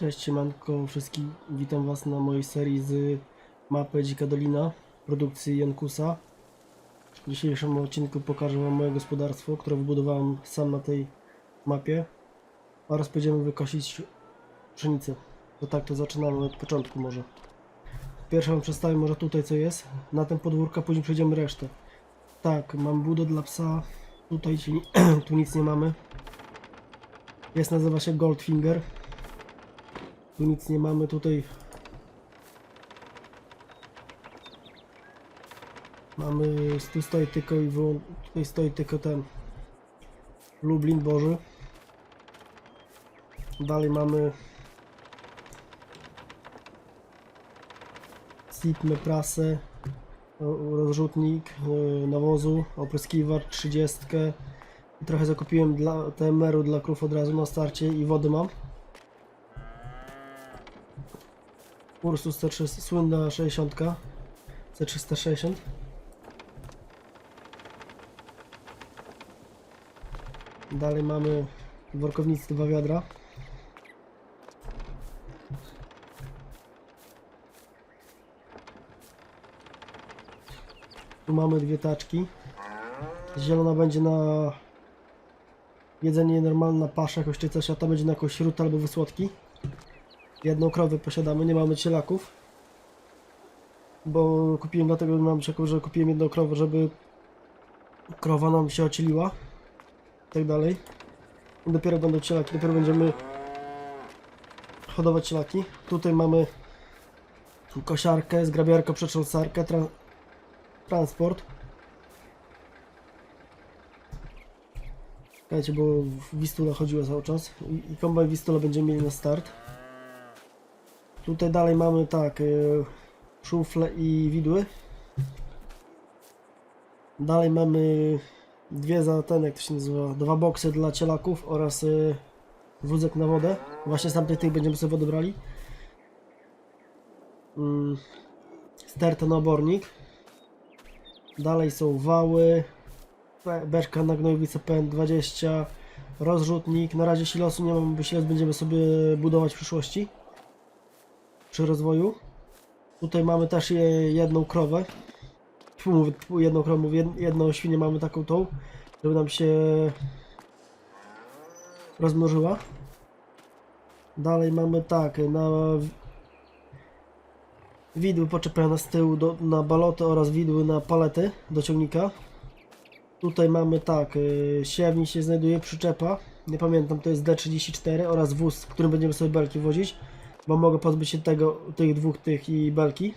Cześć, siemanko wszystkich. Witam Was na mojej serii z mapy Dzika Dolina produkcji Jankusa. W dzisiejszym odcinku pokażę Wam moje gospodarstwo, które wybudowałem sam na tej mapie oraz będziemy wykosić pszenicę. To tak, to zaczynamy od początku może. Pierwsze Wam przedstawię może tutaj co jest, na tym podwórka, później przejdziemy resztę. Tak, mam budę dla psa, tutaj tu nic nie mamy. Jest, nazywa się Goldfinger. Tu nic nie mamy, tutaj mamy, tu stoi tylko i wyłą- tutaj stoi tylko ten Lublin Boży. Dalej mamy Sipmy prasę, rozrzutnik e, nawozu, opryskiwacz 30 i trochę zakupiłem dla TMR-u dla krów od razu na starcie i wody mam. Ursus C300, słynna 60 C360 Dalej mamy workownicy dwa wiadra. Tu mamy dwie taczki. Zielona będzie na jedzenie normalne na czy coś, a ta będzie na jakąś śrutę albo wysłodki Jedną krowę posiadamy, nie mamy cielaków. Bo kupiłem dlatego mam czeku, że kupiłem jedną krowę, żeby krowa nam się ocieliła. I tak dalej. I dopiero będą cielaki, dopiero będziemy hodować cielaki. Tutaj mamy kosiarkę, zgrabiarkę, przetrząsarkę, tra transport. Słuchajcie, bo Wistula chodziła cały czas i, i kombajn Wistula będziemy mieli na start. Tutaj dalej mamy tak, y, szufle i widły. Dalej mamy dwie za ten, jak to się nazywa, dwa boksy dla cielaków oraz y, wózek na wodę. Właśnie z tamtych tych będziemy sobie wodę brali. Mm, sterta na obornik. Dalej są wały, be- beczka na gnojowicę PN20, rozrzutnik. Na razie silosu nie mamy, bo silos będziemy sobie budować w przyszłości przy rozwoju. Tutaj mamy też je- jedną krowę. Tu jedną krowę, mówię, jed- jedną świnię mamy taką tą, żeby nam się rozmnożyła. Dalej mamy tak, na widły poczepione z tyłu do, na baloty oraz widły na palety do ciągnika. Tutaj mamy tak, y, siewnik się znajduje, przyczepa, nie pamiętam, to jest D34 oraz wóz, którym będziemy sobie belki wozić bo mogę pozbyć się tego, tych dwóch tych i belki.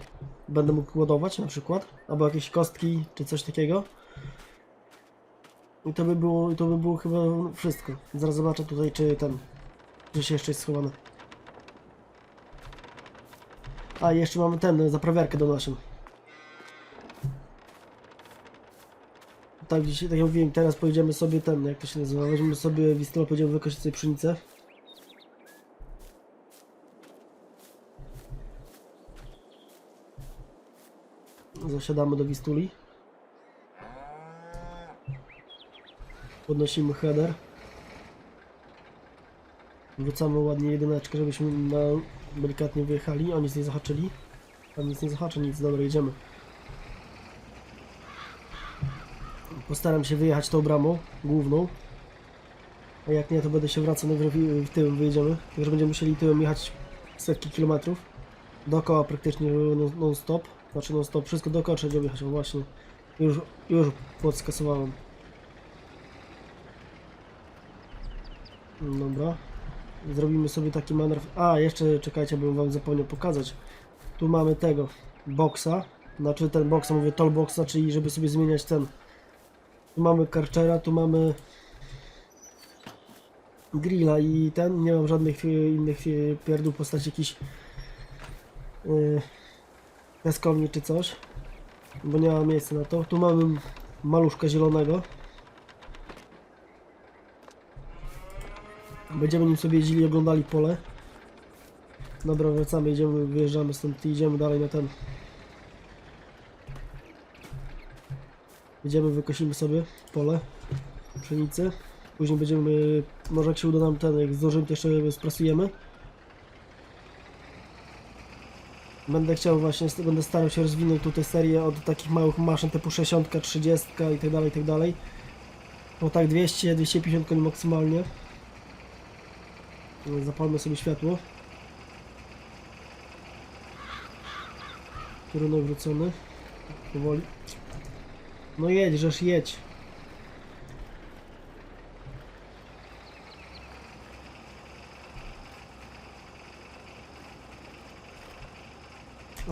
Będę mógł ładować na przykład, albo jakieś kostki, czy coś takiego. I to by było, i to by było chyba wszystko. Zaraz zobaczę tutaj, czy ten, się jeszcze jest schowane. A, jeszcze mamy ten, zaprawiarkę do naszym. Tak, dzisiaj, tak jak mówiłem, teraz pojedziemy sobie ten, jak to się nazywa, weźmiemy sobie wistulę, pojedziemy sobie pszenicę. Zasiadamy do Wistuli. Podnosimy header. Wrzucamy ładnie jedyneczkę, żebyśmy na delikatnie wyjechali. O nic nie zahaczyli. Tam nic nie zahaczy, nic. Dobra, jedziemy. Postaram się wyjechać tą bramą główną. A jak nie, to będę się wracał najwyżej w tyłem wyjedziemy. Także będziemy musieli tyłem jechać setki kilometrów. Dookoła praktycznie non- non-stop. Znaczy non-stop, wszystko dookoła trzeba objechać. O właśnie, już, już płot skasowałem. Dobra. Zrobimy sobie taki manewr. A, jeszcze czekajcie, bym wam zapomniał pokazać. Tu mamy tego boksa. Znaczy ten boxa, mówię tollboxa, czyli żeby sobie zmieniać ten. Tu mamy karczera, tu mamy grilla i ten. Nie mam żadnych e, innych e, pierdół postaci jakichś yy, piaskowni czy coś, bo nie ma miejsca na to. Tu mamy maluszka zielonego. Będziemy nim sobie jeździli, oglądali pole. Dobra, wracamy, idziemy, wyjeżdżamy stąd i idziemy dalej na ten. Idziemy, wykosimy sobie pole pszenicy. Później będziemy, może jak się uda nam ten, jak zdążymy, to jeszcze sprasujemy. Będę chciał właśnie, będę starał się rozwinąć tutaj serię od takich małych maszyn typu 60, 30 i tak dalej, i tak dalej. No tak 200, 250 koni maksymalnie. No, Zapalmy sobie światło. Kierunek wrócony. Powoli. No jedź, żeż jedź.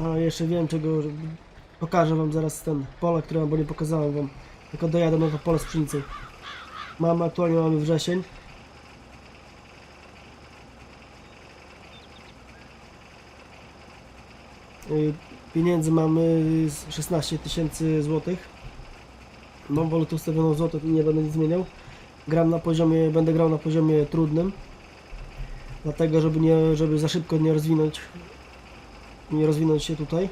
A jeszcze wiem czego. Pokażę wam zaraz ten pole, które mam, bo nie pokazałem wam. Tylko dojadę na to pole z pszenicą. Mamy aktualnie mamy wrzesień. Y, Pieniędzy mamy z 16 tysięcy złotych. Mam walutę ustawioną w i nie będę nic zmieniał. Gram na poziomie, będę grał na poziomie trudnym. Dlatego, żeby nie, żeby za szybko nie rozwinąć nie rozwinąć się tutaj.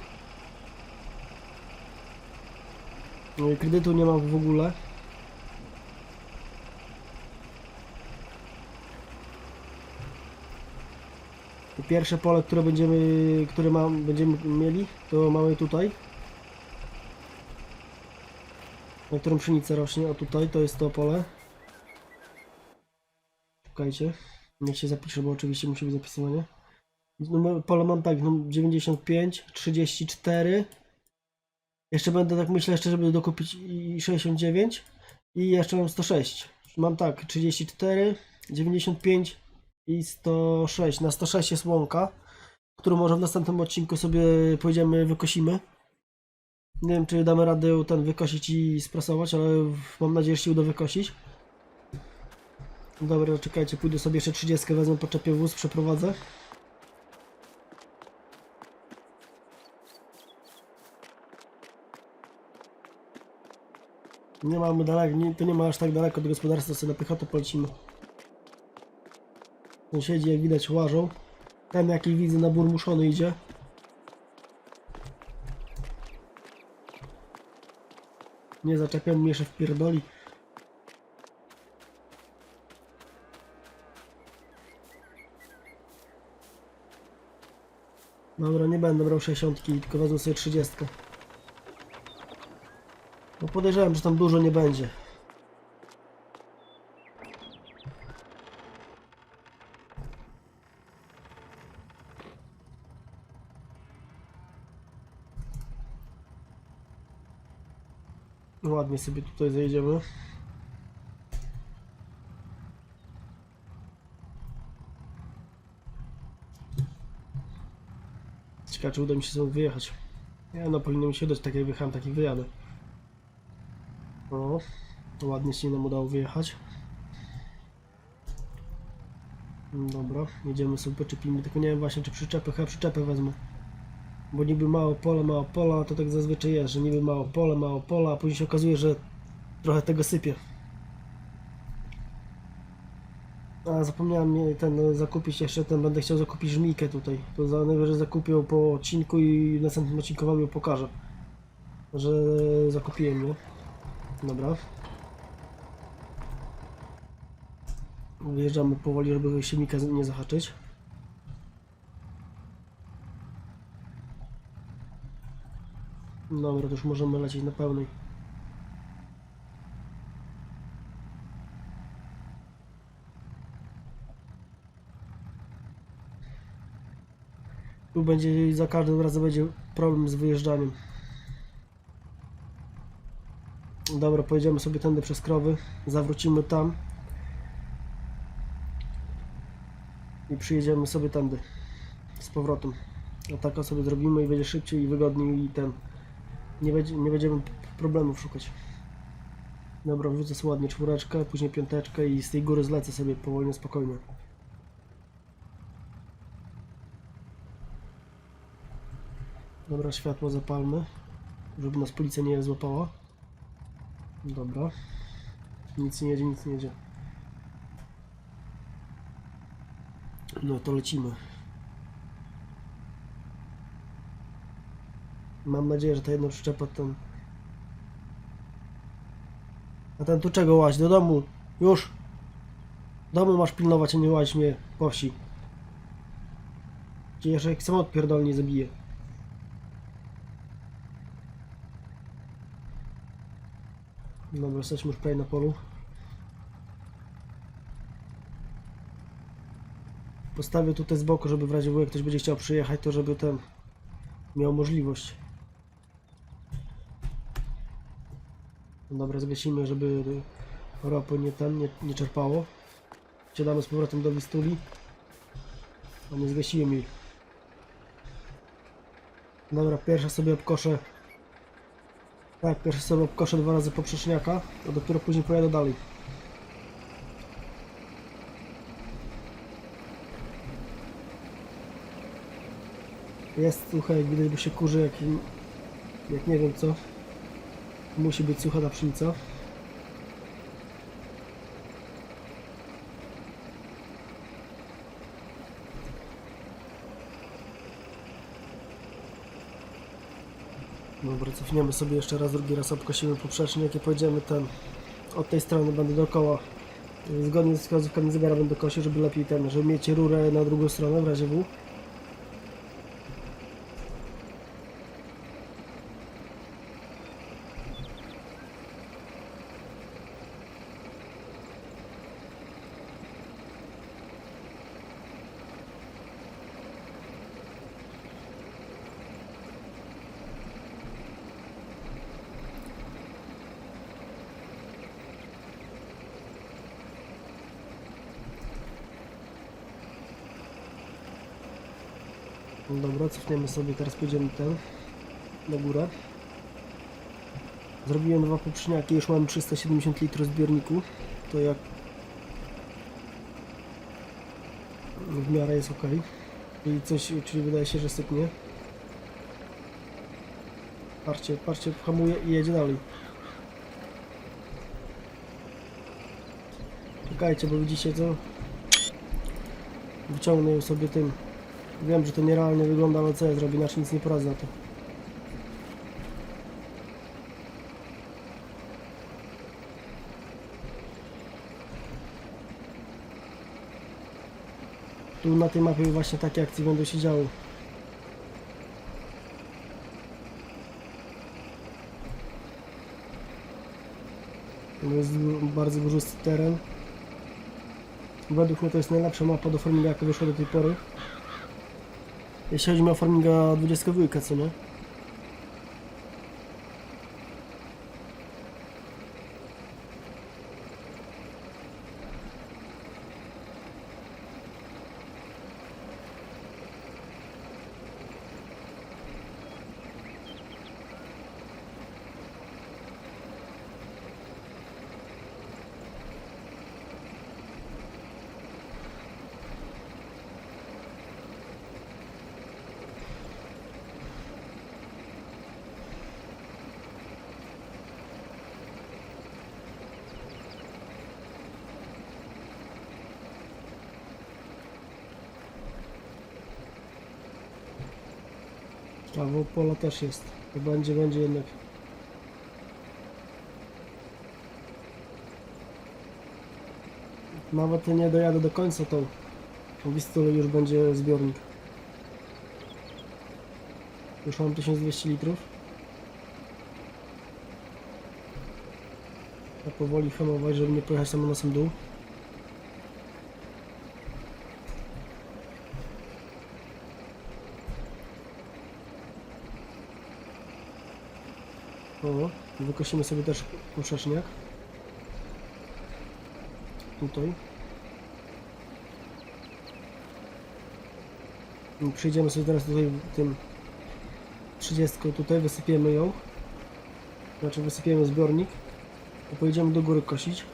No Kredytu nie mam w ogóle. Pierwsze pole, które będziemy, które mam, będziemy mieli, to mamy tutaj. Na którym pszenica rośnie, o tutaj, to jest to pole. Czekajcie, niech się zapisze, bo oczywiście musi być zapisywanie. Numer, pole mam tak, no 95, 34. Jeszcze będę tak myślę jeszcze, żeby dokupić i 69 i jeszcze mam 106. Mam tak, 34, 95 i 106. Na 106 jest łąka, którą może w następnym odcinku sobie pojedziemy, wykosimy. Nie wiem, czy damy radę ten wykosić i sprasować, ale mam nadzieję, że się uda wykosić. Dobra, czekajcie, pójdę sobie jeszcze 30, wezmę, poczepię wóz, przeprowadzę. Nie mamy daleko, nie, to nie ma aż tak daleko do gospodarstwa, sobie na piechotę polecimy. Sąsiedzi jak widać łażą. Ten jaki widzę na burmuszony idzie. Nie zaczepiam mnie w pierdoli. Dobra, nie będę brał 60, tylko wezmę sobie 30. No podejrzewam, że tam dużo nie będzie. Ładnie sobie tutaj zajedziemy. Ciekawe, czy uda mi się stąd wyjechać. Nie, no powinno mi się udać, tak jak wyjechałem, tak jak wyjadę. O, to ładnie się nam udało wyjechać. Dobra, jedziemy sobie, poczepimy, tylko nie wiem właśnie czy przyczepy, chyba przyczepę wezmę. Bo niby mało pola, mało pola, to tak zazwyczaj jest, że niby mało pola, mało pola, a później się okazuje, że trochę tego sypie. A zapomniałem ten e, zakupić jeszcze ten, będę chciał zakupić żmijkę tutaj. To za najwyżej zakupię po odcinku i następnym odcinku wam ją pokażę. Że zakupiłem ją. Dobra. Wyjeżdżamy powoli, żeby silnika nie zahaczyć. Dobra, to już możemy lecieć na pełnej. Tu będzie za każdym razem będzie problem z wyjeżdżaniem. Dobra, pojedziemy sobie tędy przez krowy, zawrócimy tam i przyjedziemy sobie tędy z powrotem. A tak sobie zrobimy i będzie szybciej i wygodniej i ten nie, będzie, nie będziemy problemów szukać. Dobra, wrzucę sobie ładnie czwóreczkę, później piąteczkę i z tej góry zlecę sobie powolnie, spokojnie. Dobra, światło zapalmy, żeby nas policja nie złapała. Dobra. Nic nie jedzie, nic nie jedzie. No to lecimy. Mam nadzieję, że ta jedna przyczepa ten... A ten tu czego łaź? Do domu! Już! Domu masz pilnować, a nie łaź mnie po wsi. Gdzie jeszcze jak samolot pierdolnie zabije. Dobra, jesteśmy już prawie na polu. Postawię tutaj z boku, żeby w razie jak ktoś będzie chciał przyjechać, to żeby ten miał możliwość. No Dobra, zgasimy, żeby ropy nie ten, nie, nie czerpało. Siadamy z powrotem do Wistuli. A nie zgasiłem jej. Dobra, pierwsza sobie obkoszę. Tak, pierwsza sobie obkoszę dwa razy poprzeczniaka, a dopiero później pojadę dalej. Jest suche, jak widać, bo się kurzy, jak, jak nie wiem co. Musi być sucha ta pszenica. Dobra, cofniemy sobie jeszcze raz, drugi raz obkosimy poprzecznik, jakie pojedziemy ten od tej strony będę dookoła zgodnie z wskazówkami zegara będę kosił, żeby lepiej ten, żeby mieć rurę na drugą stronę w razie W. Dobra, cofniemy sobie, teraz pójdziemy ten na górę. Zrobiłem dwa poprzedniaki, już mam 370 litrów zbiorniku. To jak w miarę jest ok. I coś, czyli wydaje się, że sypnie. Patrzcie, patrzcie, hamuje i jedzie dalej. Czekajcie, bo widzicie co? Wyciągnę ją sobie tym Wiem, że to nierealnie wygląda, ale co ja zrobię, inaczej nic nie poradzę na to. Tu na tej mapie właśnie takie akcje będą się działy. To jest bardzo górzysty teren. Według mnie to jest najlepsza mapa do farminga jaka wyszła do tej pory. Jeśli chodzi o farminga 22, co nie? A pola też jest. To będzie, będzie jednak. Nawet nie dojadę do końca tą. W już będzie zbiornik. Już mam 1200 litrów. Ja powoli hamować, żeby nie pojechać samo na sam dół. O, wykosimy sobie też poprzeczniak. Tutaj. I Przejdziemy sobie teraz tutaj tym 30 tutaj, wysypiemy ją. Znaczy wysypiemy zbiornik. I pojedziemy do góry kosić.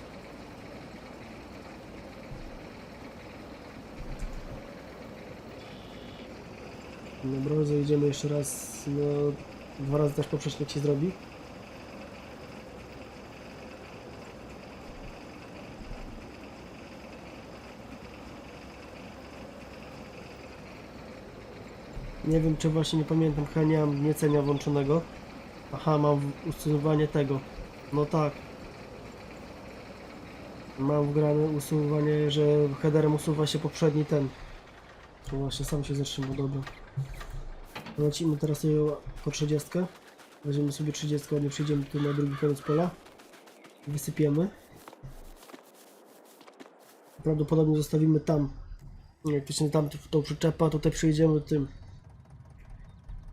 Dobra, zajedziemy jeszcze raz. No, dwa razy też poprzecznik się zrobi. Nie wiem, czy właśnie nie pamiętam, chyba nie mam niecenia włączonego. Aha, mam usuwanie tego. No tak. Mam wgrane usuwanie, że headerem usuwa się poprzedni ten. To właśnie sam się zatrzymał, dobra. Lecimy teraz sobie po 30. Weźmiemy sobie 30, nie przyjdziemy tu na drugi koniec pola. Wysypiemy. Prawdopodobnie zostawimy tam. Jak to się tam tą przyczepę, a tutaj przyjedziemy tym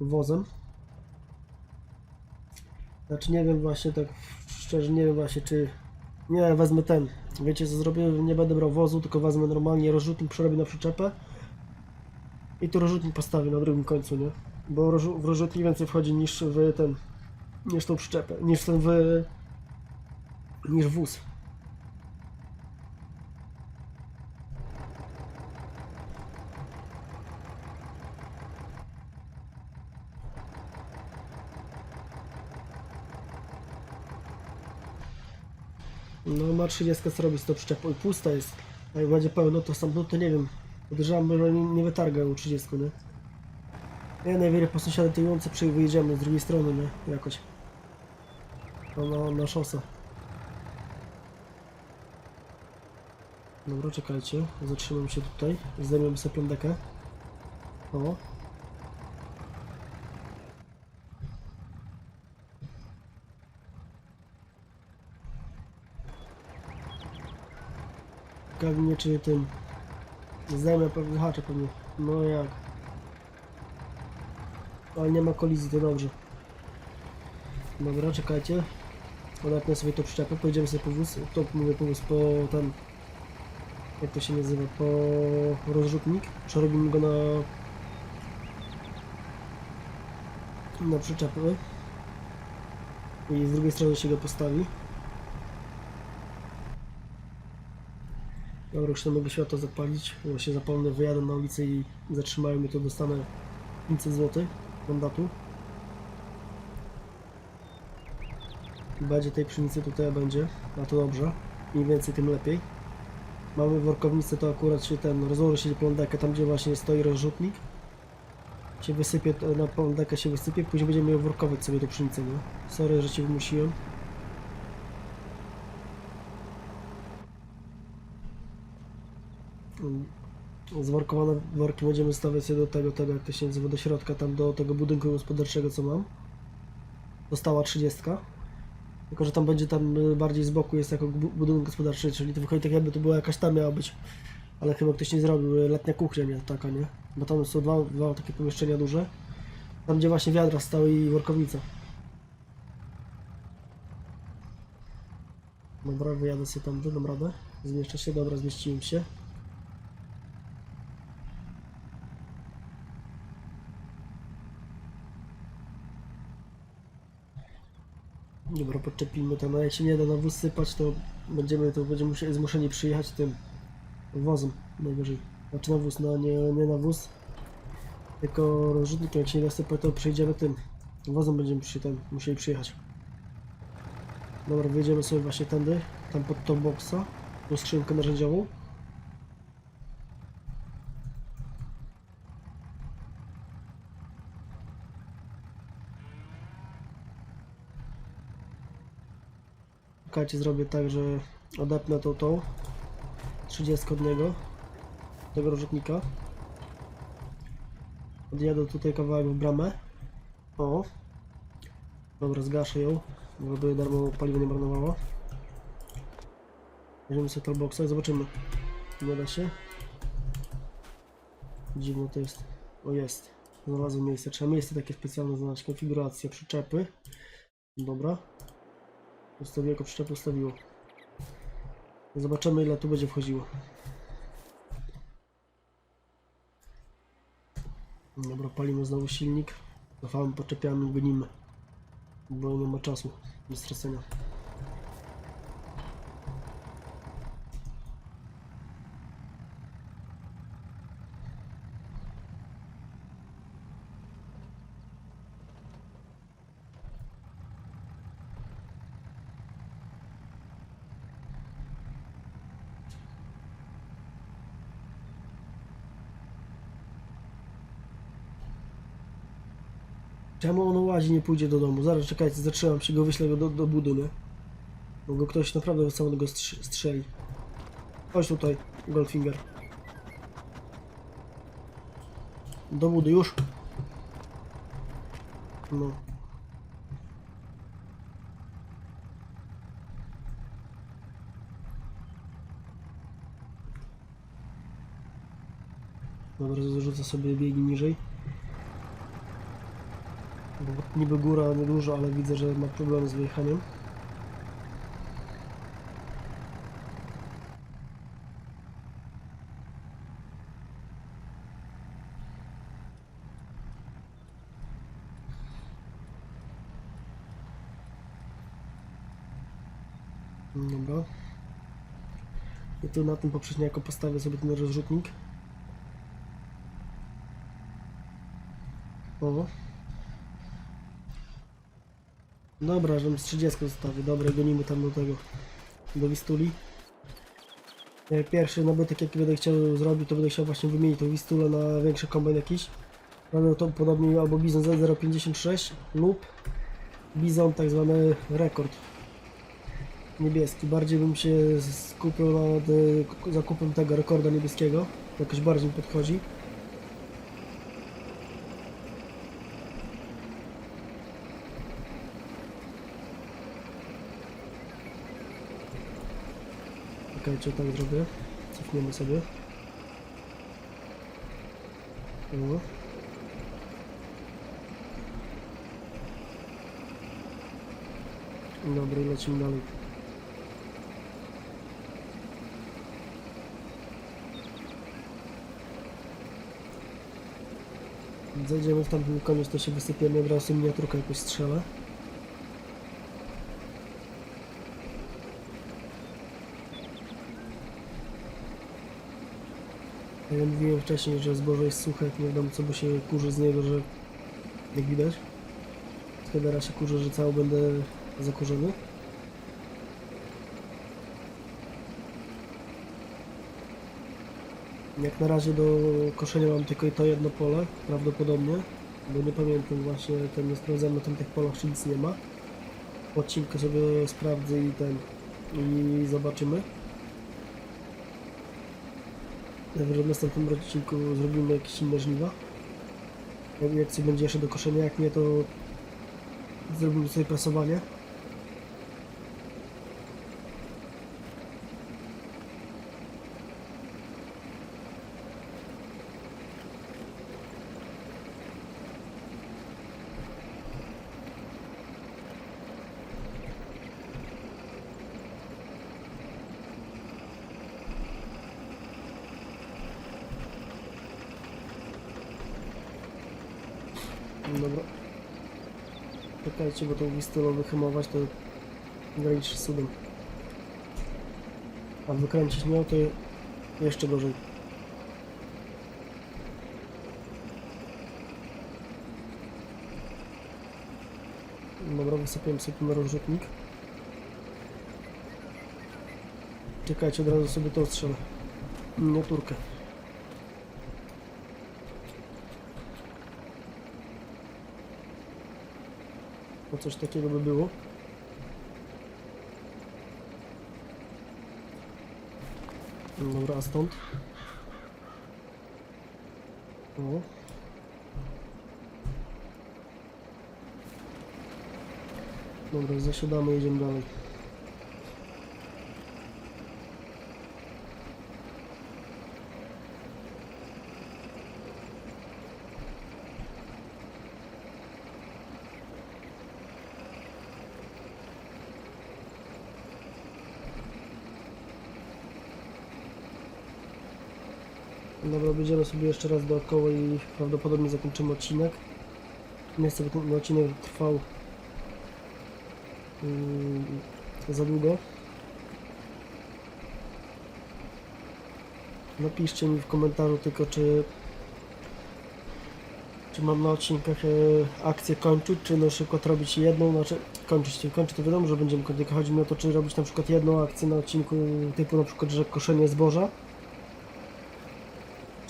wozem. Znaczy nie wiem właśnie tak szczerze nie wiem właśnie czy nie wezmę ten. Wiecie co zrobię? Nie będę brał wozu, tylko wezmę normalnie rozrzutnik, przerobię na przyczepę i tu rozrzutnik postawię na drugim końcu, nie? Bo w rozrzutnik więcej wchodzi niż w ten niż tą przyczepę, niż ten w niż wóz. No ma 30 co robić z tą przyczepą i pusta jest. A jak będzie pełno to sam, no to nie wiem. Podejrzewam, że nie, nie wytarga u 30, nie? Ja najwyżej po sąsiadę przy wyjedziemy z drugiej strony, nie? Jakoś. No, na, na szosę. Dobra, czekajcie. Zatrzymam się tutaj. Zdejmiemy sobie plandekę. O. Pewnie czy tym. Zdejmę pewnie hacze pewnie. No jak. Ale nie ma kolizji, to dobrze. Dobra, czekajcie. Odepnę sobie to przyczepę, pojedziemy sobie po wóz, to mówię po wóz, po ten, jak to się nazywa, po rozrzutnik. Przerobimy go na na przyczepę. I z drugiej strony się go postawi. Dobra, już nie mogę światło zapalić, bo się zapomnę, wyjadę na ulicę i zatrzymają mnie, to dostanę 500 zł mandatu. Będzie tej pszenicy tutaj będzie, a to dobrze. Im więcej, tym lepiej. Mamy workownicę, to akurat się ten, rozłoży się plądekę tam, gdzie właśnie stoi rozrzutnik. Się wysypie, na plądekę się wysypie, później będziemy ją workować sobie do pszenicy, nie? Sorry, że Cię wymusiłem. Zworkowane worki będziemy stawiać do tego, tego, jak to się nazywa, do środka, tam do tego budynku gospodarczego, co mam. Została 30. Tylko, że tam będzie tam y, bardziej z boku jest jako bu- budynek gospodarczy, czyli to wychodzi tak jakby to była jakaś tam miała być. Ale chyba ktoś nie zrobił, y, letnia kuchnia nie taka, nie? Bo tam są dwa, dwa takie pomieszczenia duże. Tam gdzie właśnie wiadra stały i workownica. Dobra, wyjadę sobie tam, dam radę. Zmieszczę się, dobra, zmieściłem się. Dobra, podczepimy tam, a jak się nie da na wóz sypać, to będziemy, to będziemy zmuszeni przyjechać tym wozem najwyżej. Znaczy na wóz, no nie, nie na wóz, tylko rozrzutnikiem, jak się nie da sypać, to przyjdziemy tym wozem będziemy przy, ten, musieli przyjechać. Dobra, wyjedziemy sobie właśnie tędy, tam pod tą boxa, tą skrzynkę narzędziową. Czekajcie, zrobię tak, że odepnę tą tą 30 od niego tego rozrzutnika odjadę tutaj kawałek w bramę. O. Dobra, zgaszę ją żeby darmo paliwo nie marnowało. Weźmiemy sobie toolboxa i zobaczymy. Nie da się. Dziwne to jest. O jest. Znalazłem miejsce, trzeba miejsce takie specjalne znaleźć. Konfiguracja przyczepy. Dobra Ustawiło jako przyczepę ustawiło. Zobaczymy ile tu będzie wchodziło. Dobra, palimy znowu silnik. Cofamy, podczepiamy i gonimy. Bo nie ma czasu do stracenia. Czemu on łazi nie pójdzie do domu? Zaraz czekajcie, zatrzymam się go, wyślę go do, do budu. Bo go ktoś naprawdę samego go str strzeli. Chodź tutaj, Goldfinger. Do budy, już. No. Dobra, zarzucę sobie biegi niżej. Bo niby góra niedużo, ale widzę, że ma problem z wyjechaniem. Dobra. I tu na tym poprzedniaku postawię sobie ten rozrzutnik. O. Dobra, żebym z 30 zostawię. Dobra, gonimy tam do tego. Do Wistuli. E, Pierwszy nabytek jaki będę chciał zrobić, to będę chciał właśnie wymienić tą Wistulę na większy kombajn jakiś. Mamy to podobnie albo Bizon Z056 lub Bizon tak zwany rekord niebieski. Bardziej bym się skupił nad e, zakupem tego rekorda niebieskiego. Jakoś bardziej mi podchodzi. Czy tak zrobię? Cofniemy sobie. O. Dobra, lecimy dalej. Zajdziemy w tamten koniec, to się wysypiemy, od razu miniaturkę jakoś strzelę. Tak Jak mówiłem wcześniej, że zboże jest suche, nie wiadomo co by się kurzy z niego, że jak widać. Z headera się kurzy, że cały będę zakurzony. Jak na razie do koszenia mam tylko to jedno pole, prawdopodobnie, bo nie pamiętam właśnie, ten nie sprawdzałem na tamtych polach, czy nic nie ma. W odcinku sobie sprawdzę i ten, i zobaczymy. Także w następnym odcinku zrobimy jakieś inne żniwa. Jak coś będzie jeszcze do koszenia, jak nie to zrobimy sobie prasowanie. Dobra. Czekajcie, bo tą wistulą wyhamować to graniczy z. A wykręcić miał to jeszcze gorzej. Dobra, wysypiłem sobie ten rozrzutnik. Czekajcie, od razu sobie to strzelę. Miniaturkę. Coś takiego by było. Dobra, a stąd? O. Dobra, zasiadamy, jedziemy dalej. Dobra, będziemy sobie jeszcze raz dookoła i prawdopodobnie zakończymy odcinek. Nie chcę, by ten odcinek trwał mm, za długo. Napiszcie mi w komentarzu tylko, czy czy mam na odcinkach e, akcję kończyć, czy na przykład robić jedną, znaczy kończyć, kończyć to wiadomo, że będziemy kończyć, chodzi mi o to, czy robić na przykład jedną akcję na odcinku typu na przykład, że koszenie zboża,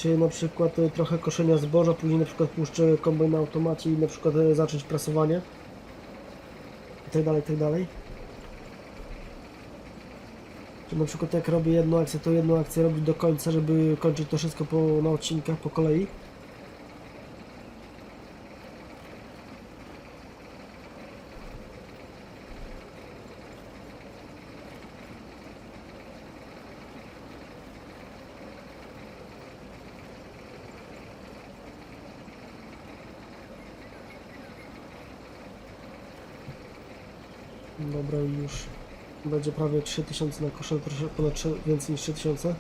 czy na przykład e, trochę koszenia zboża, później na przykład puszczę kombajn na automacie i na przykład e, zacząć prasowanie i tak dalej, i tak dalej. Czy na przykład jak robię jedną akcję, to jedną akcję robić do końca, żeby kończyć to wszystko po, na odcinkach po kolei. Dobra, już będzie prawie 3000 na kosze, troszkę ponad 3, więcej niż 3000.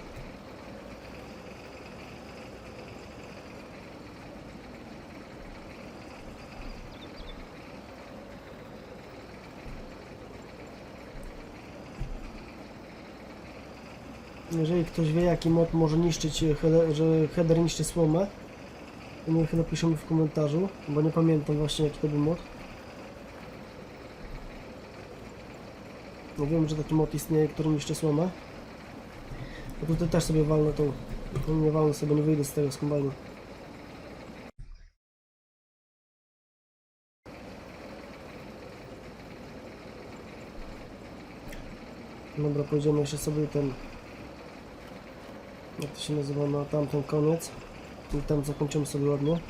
Jeżeli ktoś wie jaki mod może niszczyć, e, że header niszczy słomę, to niech napiszemy w komentarzu, bo nie pamiętam właśnie jaki to był mod. No wiem, że taki mod istnieje, który niszczy słomę. A tutaj też sobie walnę tą... No nie walnę sobie, nie wyjdę z tego z kombajnu. Dobra, pójdziemy jeszcze sobie ten... Jak to się nazywa, na tamten koniec. I tam zakończymy sobie ładnie.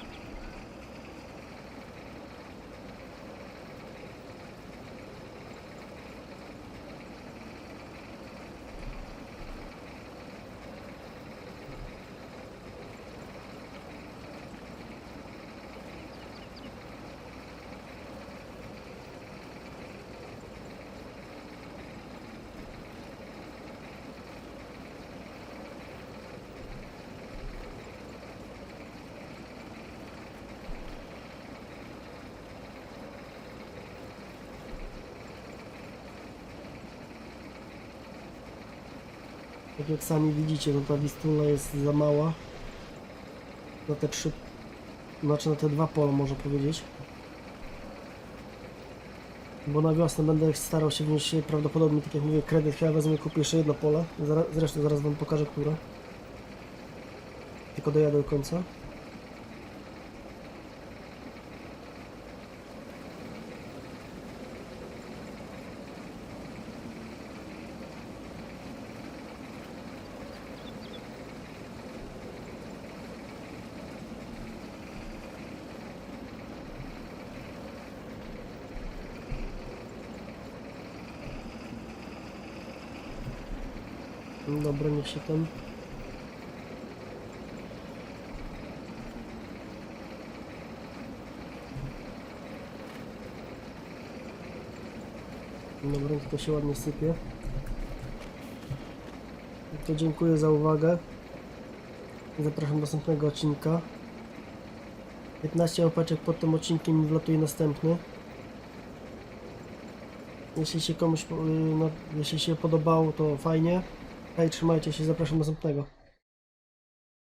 Tak jak sami widzicie, to ta wistula jest za mała. Na te trzy, znaczy na te dwa pola można powiedzieć. Bo na wiosnę będę starał się wziąć prawdopodobnie, tak jak mówię, kredyt, ja wezmę i kupię jeszcze jedno pole. Zresztą zaraz wam pokażę, które. Tylko dojadę do końca. Dobra, niech się tam... Dobra, to się ładnie sypie. To dziękuję za uwagę. Zapraszam do następnego odcinka. 15 łapeczek pod tym odcinkiem wlatuje następny. Jeśli się komuś, y, no, jeśli się podobało, to fajnie. Hej, trzymajcie się, zapraszam do następnego.